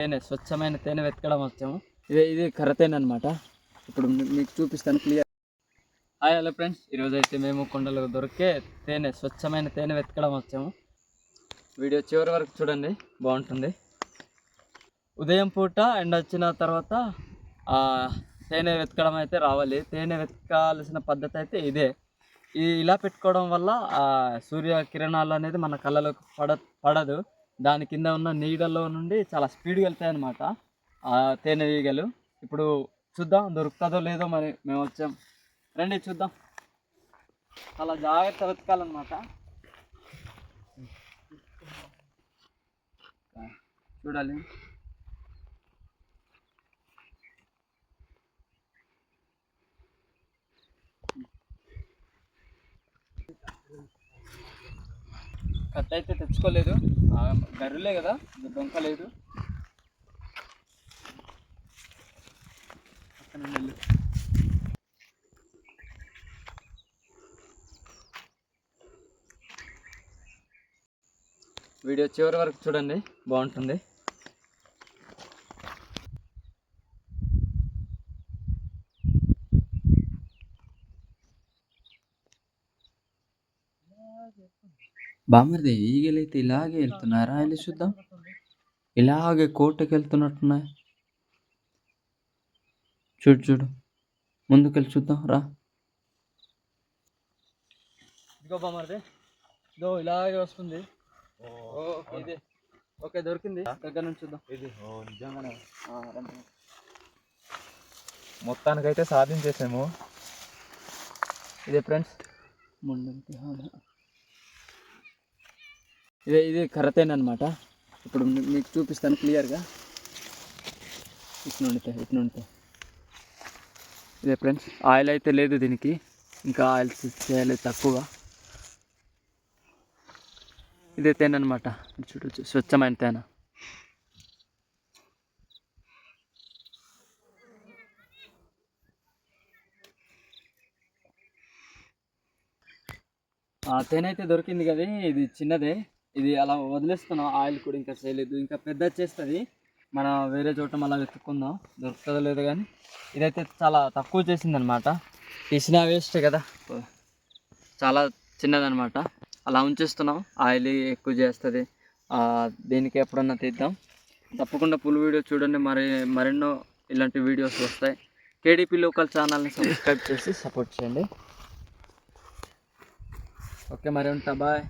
తేనె స్వచ్ఛమైన తేనె వెతకడం వచ్చాము. ఇదే ఇది కర్ర తేనె అనమాట ఇప్పుడు మీకు చూపిస్తాను క్లియర్. Hi hello friends. ఈరోజు అయితే మేము కొండలకు దొరికే తేనె స్వచ్ఛమైన తేనె వెతకడం వచ్చాము. వీడియో చివరి వరకు చూడండి. బాగుంటుంది. ఉదయం పూట ఎండ వచ్చిన తర్వాత తేనె వెతకడం అయితే రావాలి. తేనె వెతకాల్సిన పద్ధతి అయితే ఇదే. ఇది ఇలా పెట్టుకోవడం వల్ల ఆ సూర్య కిరణాలు అనేది మన కళ్ళలోకి పడ పడదు. దాని కింద ఉన్న నీడలో నుండి చాలా స్పీడ్గా వెళ్తాయి అనమాట ఆ తేనె ఈగలు. ఇప్పుడు చూద్దాం దొరుకుతుందో లేదో మరి మేము వచ్చాం. రండి చూద్దాం. చాలా జాగ్రత్త వెతకాలన్నమాట. చూడాలి. కట్ అయితే తెచ్చుకోలేదు. గర్రులే కదా డొంక లేదు. వీడియో చివరి వరకు చూడండి బాగుంటుంది. బామ్మర్ది ఈగలైతే ఇలాగే వెళ్తున్నారా? వెళ్ళి చూద్దాం. ఇలాగే కోటకి వెళ్తున్నట్టున్నాయి. చూడు చూడు. ముందుకెళ్ళి చూద్దాం. రా. ఇదిగో బామ్మర్ది. ఇదో ఇలాగే వస్తుంది. ఇది. ఓకే దొరికింది. దగ్గర నుంచి చూద్దాం. ఇది. ఓ నిజంగానే. ఆ, రండి. మొత్తానికైతే సాధించేసాము. ఇదే ఫ్రెండ్స్. ముందుకి ఇదే ఇది కర్రతేన అనమాట ఇప్పుడు మీకు చూపిస్తాను క్లియర్గా. ఇటు నుండితే ఇటు నుండితే ఇదే ఫ్రెండ్స్ ఆయిల్ అయితే లేదు దీనికి. ఇంకా ఆయిల్ చేయాలి తక్కువ. ఇదే తేనె అనమాట చూడొచ్చు స్వచ్ఛమైన తేనె. ఆ తేనె అయితే దొరికింది కదా ఇది చిన్నదే. ఇది అలా వదిలేస్తున్నాం. ఆయిల్ కూడా ఇంకా చేయలేదు. ఇంకా పెద్ద చేస్తుంది. మన వేరే చోట మళ్ళీ వెతుక్కుందాం. దొరుకుతుందో లేదో కానీ ఇదైతే చాలా తక్కువ చేసింది అనమాట వేస్ట్ కదా. చాలా చిన్నదనమాట అలా ఉంచేస్తున్నాం. ఆయిల్ ఎక్కువ చేస్తుంది. దీనికి ఎప్పుడన్నా తీద్దాం. తప్పకుండా పుల్ వీడియో చూడండి. మరి మరెన్నో ఇలాంటి వీడియోస్ వస్తాయి. కేడీపీ లోకల్ ఛానల్ని సబ్స్క్రైబ్ చేసి సపోర్ట్ చేయండి. ఓకే మరి ఉంటా. బాయ్.